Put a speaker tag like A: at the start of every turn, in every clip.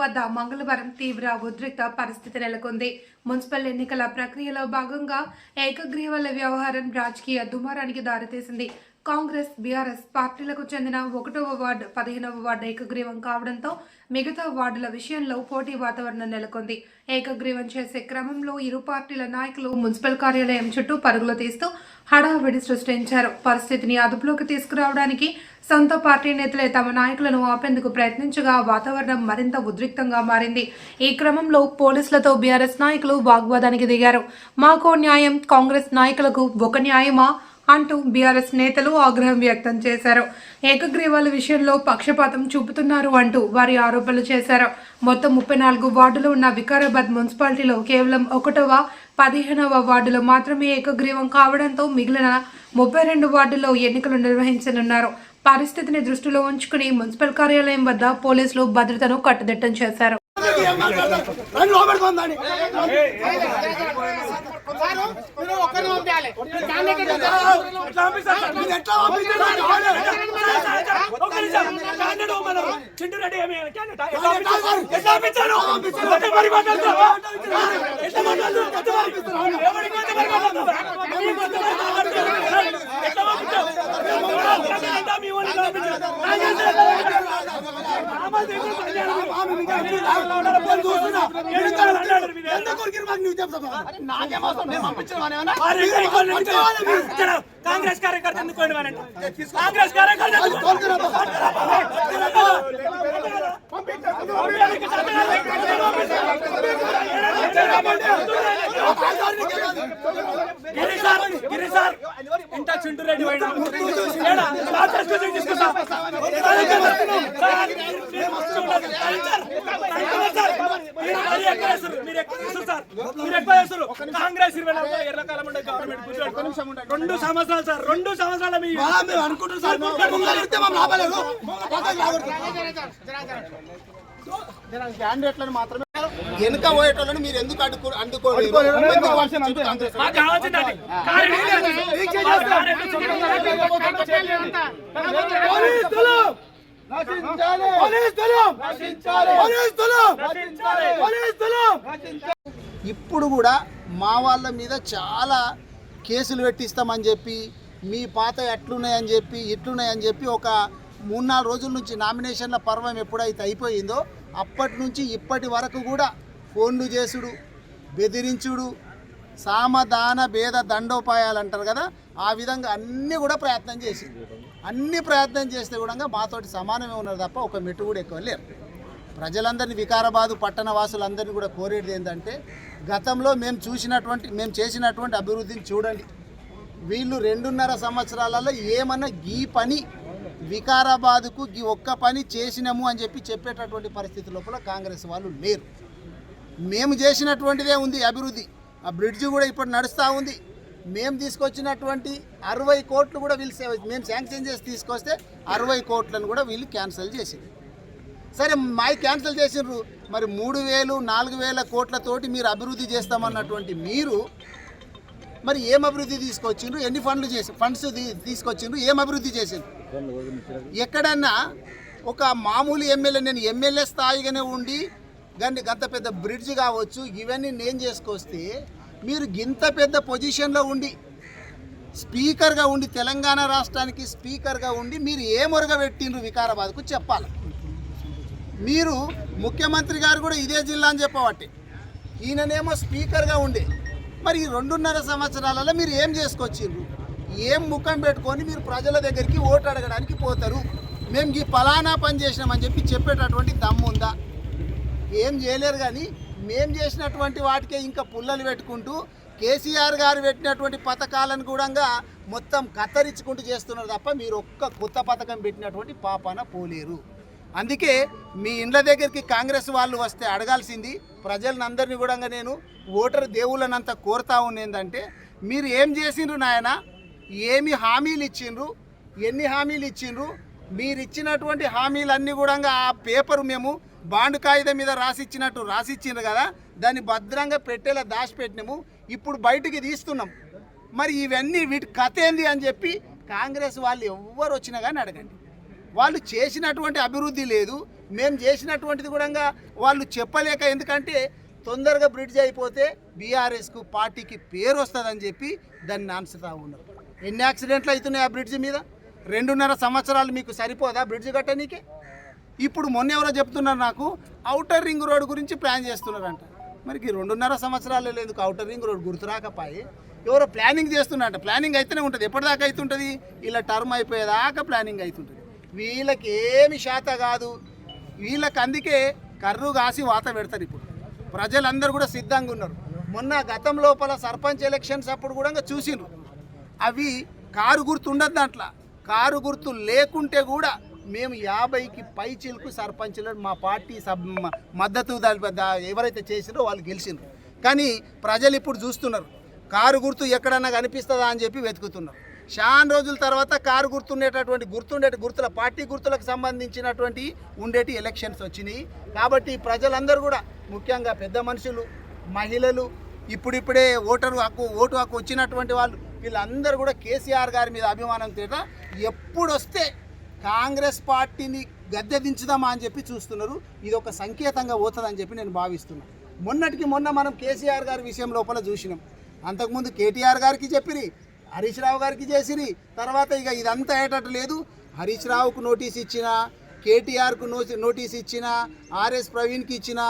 A: వద్ద మంగళవారం తీవ్ర ఉద్రిక్త పరిస్థితి నెలకొంది. మున్సిపల్ ఎన్నికల ప్రక్రియలో భాగంగా ఏకగ్రీవాల వ్యవహారం రాజకీయ దుమారానికి దారితీసింది. కాంగ్రెస్ బీఆర్ఎస్ పార్టీలకు చెందిన ఒకటవ వార్డు పదిహేనవ వార్డు ఏకగ్రీవం కావడంతో మిగతా వార్డుల విషయంలో పోటీ వాతావరణం నెలకొంది. ఏకగ్రీవం చేసే క్రమంలో ఇరు పార్టీల నాయకులు మున్సిపల్ కార్యాలయం చుట్టూ పరుగులు తీస్తూ హడావిడి సృష్టించారు. పరిస్థితిని అదుపులోకి తీసుకురావడానికి సొంత పార్టీ నేతలే తమ నాయకులను ఆపేందుకు ప్రయత్నించగా వాతావరణం మరింత ఉద్రిక్తంగా మారింది. ఈ క్రమంలో పోలీసులతో బీఆర్ఎస్ నాయకులు వాగ్వాదానికి దిగారు. మాకో న్యాయం కాంగ్రెస్ నాయకులకు ఒక న్యాయమా? అంటూ బీఆర్ఎస్ నేతలు ఆగ్రహం వ్యక్తం చేశారు. ఏకగ్రీవాల విషయంలో పక్షపాతం చూపుతున్నారు అంటూ వారి ఆరోపణలు చేశారు. మొత్తం ముప్పై నాలుగు వార్డులు ఉన్న వికారాబాద్ మున్సిపాలిటీలో కేవలం ఒకటవ పదిహేనవ వార్డులో మాత్రమే ఏకగ్రీవం కావడంతో మిగిలిన ముప్పై రెండు వార్డుల్లో ఎన్నికలు నిర్వహించనున్నారు. పరిస్థితిని దృష్టిలో ఉంచుకుని మున్సిపల్ కార్యాలయం వద్ద పోలీసులు భద్రతను కట్టుదిట్టం చేశారు.
B: రండి లోపడుకుందని ఎట్లా పంపిస్తారు సార్?
C: పంపించారు? ఎట్లా కాంగ్రెస్ కార్యకర్త ఎందుకు కాంగ్రెస్ కార్యకర్త సార్, సార్, మీరు సార్, మీరు ఎక్కువ సార్. మీరు ఎక్కువ కాంగ్రెస్ ఇరవై నాలుగు ఎర్రకాలం ఉండే గవర్నమెంట్ కూర్చోండి. రెండు సంవత్సరాలు సార్ రెండు సంవత్సరాలు మీ
B: బా, మేము అనుకుంటున్నాం సార్. మేము ముంగలు ఇస్తే మేము లాభలేదు. ముంగలు పక్కకి లాగొడతాం. వెనుక పోయేటోళ్ళని మీరు ఎందుకు అడ్డుకో.
C: కార్యకర్తలు.
B: ఇప్పుడు కూడా మా వాళ్ళ మీద చాలా కేసులు పెట్టిస్తామని చెప్పి మీ పాత ఎట్లున్నాయని చెప్పి ఇట్లున్నాయని చెప్పి ఒక మూడు నాలుగు రోజుల నుంచి నామినేషన్ల పర్వం ఎప్పుడైతే అయిపోయిందో అప్పటి నుంచి ఇప్పటి వరకు కూడా ఫోన్లు చేసుడు బెదిరించుడు సామధాన భేద దండోపాయాలు అంటారు కదా ఆ విధంగా అన్నీ కూడా ప్రయత్నం చేసింది. అన్ని ప్రయత్నం చేస్తే కూడా మాతోటి సమానమే ఉన్నారు తప్ప ఒక మెట్టు కూడా ఎక్కువ లేరు ప్రజలందరినీ వికారాబాదు పట్టణ వాసులందరినీ కూడా కోరేది ఏంటంటే గతంలో మేము చూసినటువంటి మేము చేసినటువంటి అభివృద్ధిని చూడండి. వీళ్ళు రెండున్నర సంవత్సరాలలో ఏమన్నా ఈ పని వికారాబాదుకు గీ ఒక్క పని చేసినాము అని చెప్పి చెప్పేటటువంటి పరిస్థితి లోపల కాంగ్రెస్ వాళ్ళు లేరు. మేము చేసినటువంటిదే ఉంది అభివృద్ధి. ఆ బ్రిడ్జ్ కూడా ఇప్పుడు నడుస్తూ ఉంది. మేము తీసుకొచ్చినటువంటి అరవై కోట్లు కూడా వీళ్ళు మేము శాంక్షన్ చేసి తీసుకొస్తే అరవై కోట్లను కూడా వీళ్ళు క్యాన్సిల్ చేసింది. సరే మావి క్యాన్సిల్ చేసిండ్రు మరి మూడు వేలు నాలుగు వేల కోట్లతోటి మీరు అభివృద్ధి చేస్తామన్నటువంటి మీరు మరి ఏం అభివృద్ధి తీసుకొచ్చిండ్రు? ఎన్ని ఫండ్లు చేసి ఫండ్స్ తీసుకొచ్చిండ్రు? ఏం అభివృద్ధి చేసిండ్రు? ఎక్కడన్నా ఒక మామూలు ఎమ్మెల్యే నేను ఎమ్మెల్యే స్థాయిగానే ఉండి దాన్ని గంత పెద్ద బ్రిడ్జ్ కావచ్చు ఇవన్నీ నేను చేసుకొస్తే మీరు గింత పెద్ద పొజిషన్లో ఉండి స్పీకర్గా ఉండి తెలంగాణ రాష్ట్రానికి స్పీకర్గా ఉండి మీరు ఏ మొరగ పెట్టిండ్రు వికారాబాద్కు? చెప్పాలి. మీరు ముఖ్యమంత్రి గారు కూడా ఇదే జిల్లా అని చెప్పబట్టి ఈయననేమో స్పీకర్గా ఉండే మరి ఈ రెండున్నర సంవత్సరాలలో మీరు ఏం చేసుకొచ్చిండ్రు? ఏం ముఖం పెట్టుకొని మీరు ప్రజల దగ్గరికి ఓటు అడగడానికి పోతారు? మేము ఈ ఫలానా పని చేసినామని చెప్పి చెప్పేటటువంటి దమ్ము ఉందా? ఏం చేయలేరు కానీ మేం చేసినటువంటి వాటికే ఇంకా పుల్లలు పెట్టుకుంటూ కేసీఆర్ గారు పెట్టినటువంటి పథకాలను కూడా మొత్తం కత్తరించుకుంటూ చేస్తున్నారు తప్ప మీరు ఒక్క కొత్త పథకం పెట్టినటువంటి పాపాన పోలేరు. అందుకే మీ ఇండ్ల దగ్గరికి కాంగ్రెస్ వాళ్ళు వస్తే అడగాల్సింది ప్రజలందరినీ కూడా నేను ఓటర్ దేవుళ్ళనంత కోరుతా ఉన్నేందంటే మీరు ఏం చేసిండ్రు నాయన? ఏమి హామీలు ఇచ్చిండ్రు? ఎన్ని హామీలు ఇచ్చిండ్రు? మీరు ఇచ్చినటువంటి హామీలన్నీ కూడా ఆ పేపర్ మేము బాండ్ కాగితం మీద రాసిచ్చినట్టు రాసిచ్చిండ్రు కదా దాన్ని భద్రంగా పెట్టేలా దాచిపెట్టినాము. ఇప్పుడు బయటికి తీస్తున్నాం. మరి ఇవన్నీ వీటి కథ ఏంది అని చెప్పి కాంగ్రెస్ వాళ్ళు ఎవ్వరు వచ్చినా కానీ అడగండి. వాళ్ళు చేసినటువంటి అభివృద్ధి లేదు. మేము చేసినటువంటిది కూడా వాళ్ళు చెప్పలేక ఎందుకంటే తొందరగా బ్రిడ్జ్ అయిపోతే బీఆర్ఎస్కు పార్టీకి పేరు వస్తుందని చెప్పి దాన్ని నాన్సుతా ఉన్నారు. ఎన్ని యాక్సిడెంట్లు అవుతున్నాయి ఆ బ్రిడ్జ్ మీద? రెండున్నర సంవత్సరాలు మీకు సరిపోదా బ్రిడ్జ్ కట్టనీకే? ఇప్పుడు మొన్న ఎవరో చెప్తున్నారు నాకు అవుటర్ రింగ్ రోడ్ గురించి ప్లాన్ చేస్తున్నారంట. మరి రెండున్నర సంవత్సరాలు లేదు అవుటర్ రింగ్ రోడ్ గుర్తురాకపాయి. ఎవరో ప్లానింగ్ చేస్తున్నారంట. ప్లానింగ్ అయితేనే ఉంటుంది. ఎప్పటిదాకా అవుతుంటుంది ఇలా టర్మ్ అయిపోయేదాకా ప్లానింగ్ అవుతుంటుంది వీళ్ళకి ఏమి శాత కాదు. వీళ్ళకి అందుకే కర్రు కాసి వాత పెడతారు ఇప్పుడు. ప్రజలందరూ కూడా సిద్ధంగా ఉన్నారు. మొన్న గతం లోపల సర్పంచ్ ఎలక్షన్స్ అప్పుడు కూడా చూసిండ్రు అవి కారు గుర్తు ఉండదు దాంట్లో. కారు గుర్తు లేకుంటే కూడా మేము యాభైకి పై చిలుకు సర్పంచ్లను మా పార్టీ సబ్ మద్దతు దాని- ఎవరైతే చేసినో వాళ్ళు గెలిచిండ్రు కానీ ప్రజలు ఇప్పుడు చూస్తున్నారు. కారు గుర్తు ఎక్కడన్నా కనిపిస్తుందా అని చెప్పి వెతుకుతున్నారు. చాలా రోజుల తర్వాత కారు గుర్తుండేటటువంటి గుర్తుండే గుర్తుల పార్టీ గుర్తులకు సంబంధించినటువంటి ఉండేటి ఎలక్షన్స్ వచ్చినాయి. కాబట్టి ప్రజలందరూ కూడా ముఖ్యంగా పెద్ద మనుషులు మహిళలు ఇప్పుడిప్పుడే ఓటరు హక్కు ఓటు హక్కు వచ్చినటువంటి వాళ్ళు వీళ్ళందరూ కూడా కేసీఆర్ గారి మీద అభిమానం తీట ఎప్పుడు వస్తే కాంగ్రెస్ పార్టీని గద్దె దించుదామా అని చెప్పి చూస్తున్నారు. ఇది ఒక సంకేతంగా పోతుందని చెప్పి నేను భావిస్తున్నాను మొన్నటికి మొన్న మనం కేసీఆర్ గారి విషయం లోపల చూసినాం. అంతకుముందు కేటీఆర్ గారికి చెప్పిరి హరీష్ రావు గారికి చేసిరి. తర్వాత ఇక ఇదంతా అయ్యేటట్టు లేదు. హరీష్ రావుకు నోటీస్ ఇచ్చిన కేటీఆర్కు నో నోటీస్ ఇచ్చిన ఆర్ఎస్ ప్రవీణ్కి ఇచ్చిన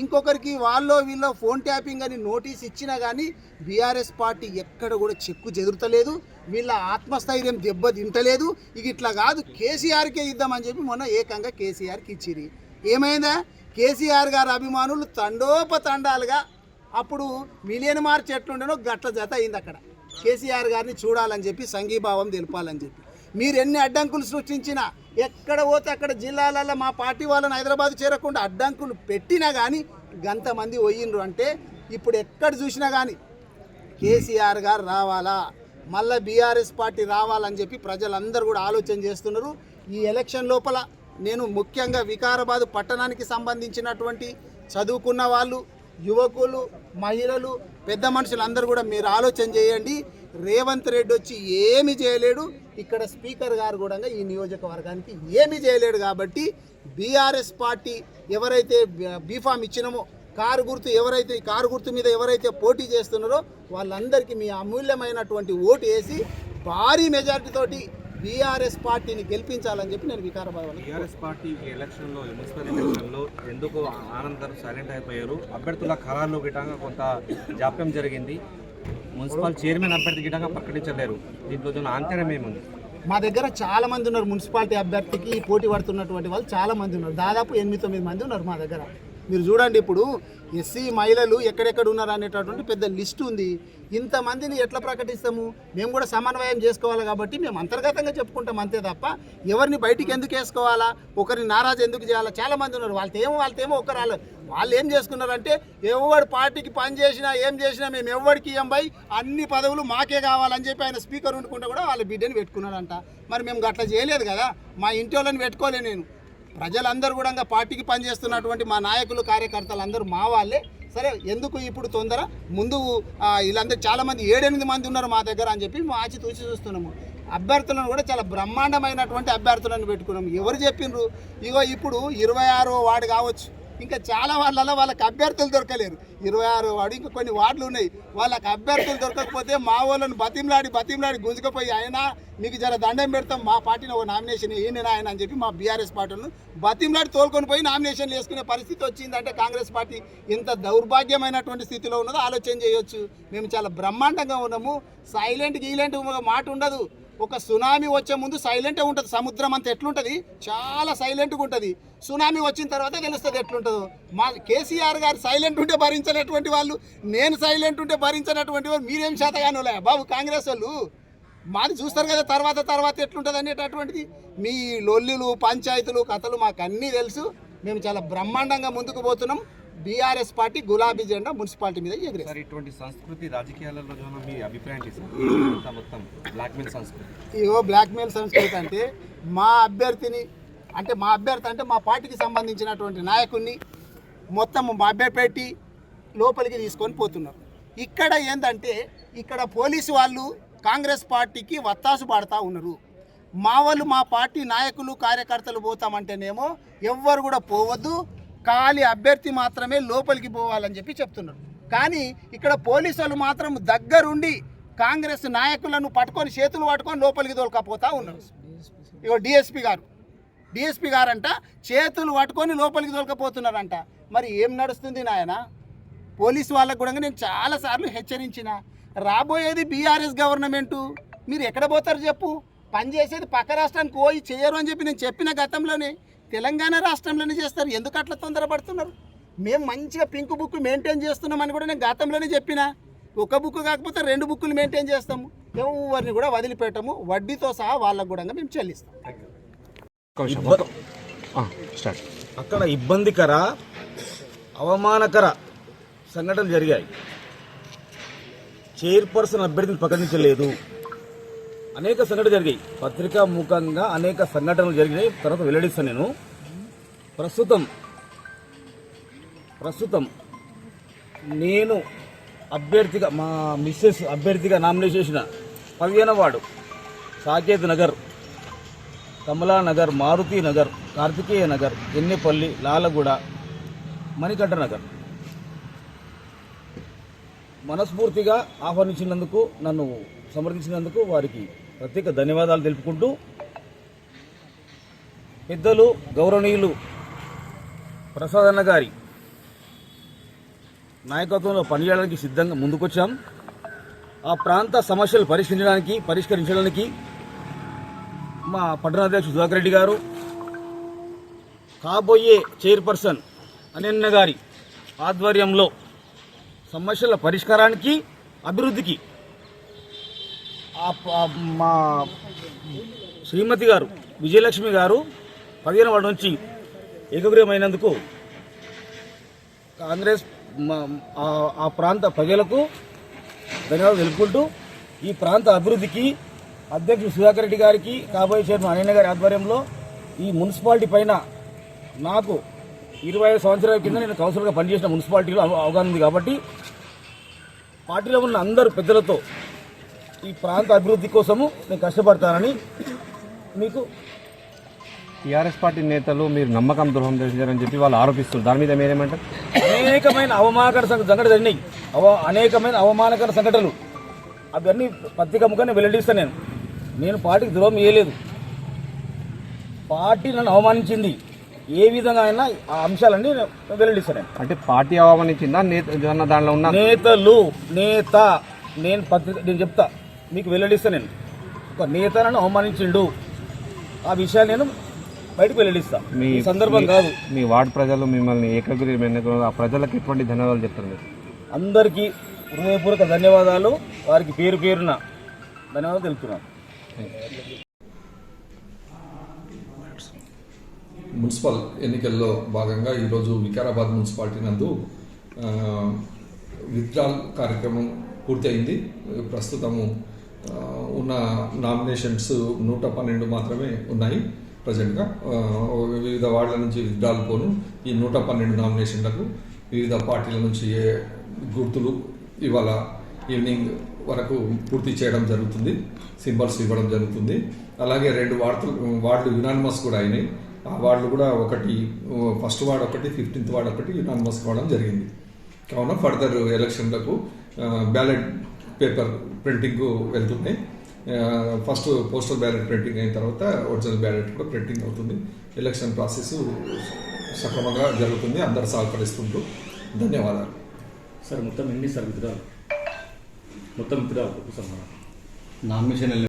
B: ఇంకొకరికి వాళ్ళో వీళ్ళో ఫోన్ ట్యాపింగ్ అని నోటీస్ ఇచ్చినా కానీ బీఆర్ఎస్ పార్టీ ఎక్కడ కూడా చెక్కు చెదురుతలేదు. వీళ్ళ ఆత్మస్థైర్యం దెబ్బ తింటలేదు ఇక ఇట్లా కాదు కేసీఆర్కే ఇద్దామని చెప్పి మొన్న ఏకంగా కేసీఆర్కి ఇచ్చిరి. ఏమైందా? కేసీఆర్ గారు అభిమానులు తండోపతండాలుగా అప్పుడు మిలియన్ మార్చ్ ఎట్లుండేనో గట్ల జత అయింది అక్కడ. కేసీఆర్ గారిని చూడాలని చెప్పి సంఘీభావం తెలపాలని చెప్పి. మీరు ఎన్ని అడ్డంకులు సృష్టించినా ఎక్కడ పోతే అక్కడ జిల్లాలలో మా పార్టీ వాళ్ళని హైదరాబాద్ చేరకుండా అడ్డంకులు పెట్టినా కానీ గంతమంది పోయిండ్రు అంటే ఇప్పుడు ఎక్కడ చూసినా కానీ కేసీఆర్ గారు రావాలా? మళ్ళీ బీఆర్ఎస్ పార్టీ రావాలని చెప్పి ప్రజలందరూ కూడా ఆలోచన చేస్తున్నారు. ఈ ఎలక్షన్ లోపల నేను ముఖ్యంగా వికారాబాద్ పట్టణానికి సంబంధించినటువంటి చదువుకున్న వాళ్ళు యువకులు మహిళలు పెద్ద మనుషులు అందరూ కూడా మీరు ఆలోచన చేయండి. రేవంత్ రెడ్డి వచ్చి ఏమి చేయలేడు. ఇక్కడ స్పీకర్ గారు కూడా ఈ నియోజకవర్గానికి ఏమి చేయలేడు కాబట్టి బీఆర్ఎస్ పార్టీ ఎవరైతే బీఫామ్ ఇచ్చినామో కారు గుర్తు ఎవరైతే ఈ కారు గుర్తు మీద ఎవరైతే పోటీ చేస్తున్నారో వాళ్ళందరికీ మీ అమూల్యమైనటువంటి ఓటు వేసి భారీ మెజార్టీతోటి బీఆర్ఎస్ పార్టీని గెలిపించాలని చెప్పి నేను వికారాబాద్
D: టీఆర్ఎస్ పార్టీ ఎలక్షన్లో మున్సిపల్ ఎలక్షన్లో ఎందుకు ఆనంద్ సైలెంట్ అయిపోయారు? అభ్యర్థుల ఖరారులో గిటంగా కొంత జాప్యం జరిగింది. మున్సిపల్ చైర్మన్ అభ్యర్థి గిటంగా ప్రకటించలేరు. దీంట్లో ఆంతర్యం ఏముంది?
B: మా దగ్గర చాలా మంది ఉన్నారు మున్సిపాలిటీ అభ్యర్థికి పోటీ పడుతున్నటువంటి వాళ్ళు చాలా మంది ఉన్నారు. దాదాపు ఎనిమిది తొమ్మిది మంది ఉన్నారు మా దగ్గర. మీరు చూడండి ఇప్పుడు ఎస్సీ మహిళలు ఎక్కడెక్కడ ఉన్నారు అనేటటువంటి పెద్ద లిస్ట్ ఉంది. ఇంతమందిని ఎట్లా ప్రకటిస్తాము? మేము కూడా సమన్వయం చేసుకోవాలి కాబట్టి మేము అంతర్గతంగా చెప్పుకుంటాం అంతే తప్ప ఎవరిని బయటికి ఎందుకు వేసుకోవాలా? ఒకరిని నారాజు ఎందుకు చేయాలా? చాలామంది ఉన్నారు. వాళ్ళతో ఏమో వాళ్ళతో ఏమో ఒకరు వాళ్ళు వాళ్ళు ఏం చేసుకున్నారంటే ఎవడు పార్టీకి పని చేసినా ఏం చేసినా మేము ఎవరికి ఇయ్యం బై అన్ని పదవులు మాకే కావాలని చెప్పి ఆయన స్పీకర్ ఉండుకుంటే కూడా వాళ్ళ బిడ్డని పెట్టుకున్నాడంట. మరి మేము అట్లా చేయలేదు కదా? మా ఇంటి వాళ్ళని పెట్టుకోలే నేను. ప్రజలందరూ కూడా పార్టీకి పనిచేస్తున్నటువంటి మా నాయకులు కార్యకర్తలు అందరూ మా వాళ్ళే. సరే ఎందుకు ఇప్పుడు తొందర? ముందు వీళ్ళందరూ చాలామంది ఏడెనిమిది మంది ఉన్నారు మా దగ్గర అని చెప్పి మా ఆచి తూచి చూస్తున్నాము. అభ్యర్థులను కూడా చాలా బ్రహ్మాండమైనటువంటి అభ్యర్థులను పెట్టుకున్నాము. ఎవరు చెప్పిండ్రు ఇగో ఇప్పుడు ఇరవై ఆరో వాడు కావచ్చు. ఇంకా చాలా వాళ్ళలో వాళ్ళకి అభ్యర్థులు దొరకలేరు. ఇరవై ఆరు వాడు ఇంకా కొన్ని వార్డులు ఉన్నాయి. వాళ్ళకి అభ్యర్థులు దొరకకపోతే మా వాళ్ళని బతిమలాడి బతిమలాడి గుంజుకపోయి ఆయన మీకు జర దండం పెడతాం. మా పార్టీని ఒక నామినేషన్ ఈయన ఆయన అని చెప్పి మా బీఆర్ఎస్ పార్టీలను బతిమలాడి తోలుకొని పోయి నామినేషన్లు వేసుకునే పరిస్థితి వచ్చిందంటే కాంగ్రెస్ పార్టీ ఇంత దౌర్భాగ్యమైనటువంటి స్థితిలో ఉన్నదో ఆలోచన చేయొచ్చు. మేము చాలా బ్రహ్మాండంగా ఉన్నాము. సైలెంట్ గీలెంట్ మాట ఉండదు ఒక సునామీ వచ్చే ముందు సైలెంటే ఉంటుంది. సముద్రం అంత ఎట్లుంటుంది? చాలా సైలెంట్గా ఉంటుంది. సునామీ వచ్చిన తర్వాత తెలుస్తుంది ఎట్లుంటుందో. మా కేసీఆర్ గారు సైలెంట్ ఉంటే భరించినటువంటి వాళ్ళు నేను సైలెంట్ ఉంటే భరించినటువంటి వాళ్ళు మీరేం శాతగానులే. బాబు కాంగ్రెస్ వాళ్ళు మాది చూస్తారు కదా తర్వాత తర్వాత ఎట్లుంటుంది అనేటటువంటిది. మీ లొల్లులు పంచాయతీలు కథలు మాకు అన్నీ తెలుసు. మేము చాలా బ్రహ్మాండంగా ముందుకు పోతున్నాం. బీఆర్ఎస్ పార్టీ గులాబీ జెండా మున్సిపాలిటీ మీద ఎగిరే
D: సార్ ఇటువంటి సంస్కృతి రాజకీయాలలో మీ అభిప్రాయం మొత్తం బ్లాక్మెయిల్ సంస్కృతి.
B: ఇగో బ్లాక్మెయిల్ సంస్కృతి అంటే మా అభ్యర్థిని అంటే మా అభ్యర్థి అంటే మా పార్టీకి సంబంధించినటువంటి నాయకుడిని మొత్తం అభ్యర్థి పెట్టి లోపలికి తీసుకొని పోతున్నారు. ఇక్కడ ఏంటంటే ఇక్కడ పోలీసు వాళ్ళు కాంగ్రెస్ పార్టీకి వత్తాసు పాడుతూ ఉన్నారు. మా వాళ్ళు మా పార్టీ నాయకులు కార్యకర్తలు పోతామంటేనేమో ఎవ్వరు కూడా పోవద్దు ఖాళీ అభ్యర్థి మాత్రమే లోపలికి పోవాలని చెప్పి చెప్తున్నారు. కానీ ఇక్కడ పోలీసు వాళ్ళు మాత్రం దగ్గరుండి కాంగ్రెస్ నాయకులను పట్టుకొని చేతులు పట్టుకొని లోపలికి తోలుకపోతా ఉన్నారు. ఇగో డిఎస్పి గారు. డిఎస్పి గారంట చేతులు పట్టుకొని లోపలికి తోలుకపోతున్నారంట. మరి ఏం నడుస్తుంది నాయన? పోలీసు వాళ్ళకు కూడా నేను చాలాసార్లు హెచ్చరించిన రాబోయేది బీఆర్ఎస్ గవర్నమెంటు మీరు ఎక్కడ పోతారు చెప్పు? పని చేసేది పక్క రాష్ట్రానికి పోయి చేయరు అని చెప్పి నేను చెప్పిన గతంలోనే తెలంగాణ రాష్ట్రంలోనే చేస్తారు. ఎందుకు అట్లా తొందరపడుతున్నారు? మేము మంచిగా పింక్ బుక్ మెయింటైన్ చేస్తున్నామని కూడా నేను గతంలోనే చెప్పిన. ఒక బుక్ కాకపోతే రెండు బుక్కులు మెయింటైన్ చేస్తాము. ఎవరిని కూడా వదిలిపెట్టము. వడ్డీతో సహా వాళ్ళకు కూడా మేము చెల్లిస్తాం.
E: అక్కడ ఇబ్బందికర అవమానకర సంఘటనలు జరిగాయి. చైర్పర్సన్ అభ్యర్థిని ప్రకటించలేదు అనేక సంఘటనలు జరిగాయి. పత్రికా ముఖంగా అనేక సంఘటనలు జరిగినాయి. తర్వాత వెల్లడిస్తాను నేను. ప్రస్తుతం ప్రస్తుతం నేను అభ్యర్థిగా మా మిస్సెస్ అభ్యర్థిగా నామినేట్ చేసిన పదిహేను వాడు సాకేత్ నగర్ కమలా నగర్ మారుతి నగర్ కార్తికేయ నగర్ ఎన్నెపల్లి లాలగూడ మణికంఠ నగర్. మనస్ఫూర్తిగా ఆహ్వానించినందుకు నన్ను సమర్థించినందుకు వారికి ప్రత్యేక ధన్యవాదాలు తెలుపుకుంటూ పెద్దలు గౌరవనీయులు ప్రసాదన్న గారి నాయకత్వంలో పనిచేయడానికి సిద్ధంగా ముందుకొచ్చాం. ఆ ప్రాంత సమస్యలు పరిష్కరించడానికి పరిష్కరించడానికి మా పట్టణాధ్యక్షుడు సుధాకర్ రెడ్డి గారు కాబోయే చైర్పర్సన్ అనన్య గారి ఆధ్వర్యంలో సమస్యల పరిష్కారానికి అభివృద్ధికి మా శ్రీమతి గారు విజయలక్ష్మి గారు పదిహేను వాడి నుంచి ఏకగ్రీవమైనందుకు కాంగ్రెస్ ఆ- ప్రాంత ప్రజలకు ధన్యవాదాలు తెలుపుకుంటూ ఈ ప్రాంత అభివృద్ధికి అధ్యక్షుడు సుధాకర్ రెడ్డి గారికి కాబోయే చైర్మన్ అనయ్య గారి ఆధ్వర్యంలో ఈ మున్సిపాలిటీ పైన నాకు ఇరవై ఐదు సంవత్సరాల కింద నేను కౌన్సిలర్గా పనిచేసిన మున్సిపాలిటీలో అవగాహన ఉంది కాబట్టి పార్టీలో ఉన్న అందరు పెద్దలతో ఈ ప్రాంత అభివృద్ధి కోసము నేను కష్టపడతానని మీకు
D: టీఆర్ఎస్ పార్టీ నేతలు మీరు నమ్మకం ద్రోహం చేశారని చెప్పి వాళ్ళు ఆరోపిస్తున్నారు. దాని మీద మీరేమంటారు?
E: అనేకమైన అవమానకర సంఘ- సంఘటనలు జరిగినాయి. అవ అనేకమైన అవమానకర సంఘటనలు. అవన్నీ పత్రిక ముఖాన్ని వెల్లడిస్తాను నేను. నేను పార్టీకి ద్రోహం చేయలేదు. పార్టీ నన్ను అవమానించింది. ఏ విధంగా అయినా ఆ అంశాలన్నీ నేను వెల్లడిస్తాను
D: అంటే పార్టీ అవమానించిందా? నేత దానిలో ఉన్న?
E: నేతలు నేత నేను పత్రిక నేను చెప్తా. మీకు వెల్లడిస్తా నేను. ఒక నేత నన్ను అవమానించిండు. ఆ విషయాన్ని నేను బయటకు వెల్లడిస్తా.
D: మీ
E: సందర్భం
D: మీ-
E: కాదు.
D: మీ వార్డు ప్రజలు మిమ్మల్ని ఏకగ్రీవం ఆ ప్రజలకు ఎటువంటి ధన్యవాదాలు చెప్తారు మీరు?
E: అందరికీ హృదయపూర్వక ధన్యవాదాలు. వారికి పేరు పేరున ధన్యవాదాలు తెలుపుతున్నాను.
F: మున్సిపల్ ఎన్నికల్లో భాగంగా ఈరోజు వికారాబాద్ మున్సిపాలిటీ నందు విత్డ్రాల్ కార్యక్రమం పూర్తయింది. ప్రస్తుతము ఉన్న నామినేషన్స్ నూట పన్నెండు మాత్రమే ఉన్నాయి ప్రజెంట్గా. వివిధ వార్డుల నుంచి విత్డ్రాల్ పోను. ఈ నూట పన్నెండు నామినేషన్లకు వివిధ పార్టీల నుంచి ఏ గుర్తులు ఇవాళ ఈవినింగ్ వరకు పూర్తి చేయడం జరుగుతుంది. సింబల్స్ ఇవ్వడం జరుగుతుంది. అలాగే రెండు వార్డులు వార్డులు యునానిమస్ కూడా అయినాయి. ఆ వార్డులు కూడా ఒకటి ఫస్ట్ వార్డ్ ఒకటి ఫిఫ్టీన్త్ వార్డ్ ఒకటి యునానిమస్ కావడం జరిగింది. కావున ఫర్దర్ ఎలక్షన్లకు బ్యాలెట్ పేపర్ ప్రింటింగ్ వెళ్తున్నాయి ఫస్ట్ పోస్టల్ బ్యాలెట్ ప్రింటింగ్ అయిన తర్వాత ఒరిజినల్ బ్యాలెట్ కూడా ప్రింటింగ్ అవుతుంది. ఎలక్షన్ ప్రాసెస్ సక్రమంగా జరుగుతుంది. అందరు సహకరిస్తుంటూ ధన్యవాదాలు.
G: సార్ మొత్తం ఎన్ని సార్ విత్డ్రాల్? మొత్తం విత్డ్రాల్? సమానం
H: నామినేషన్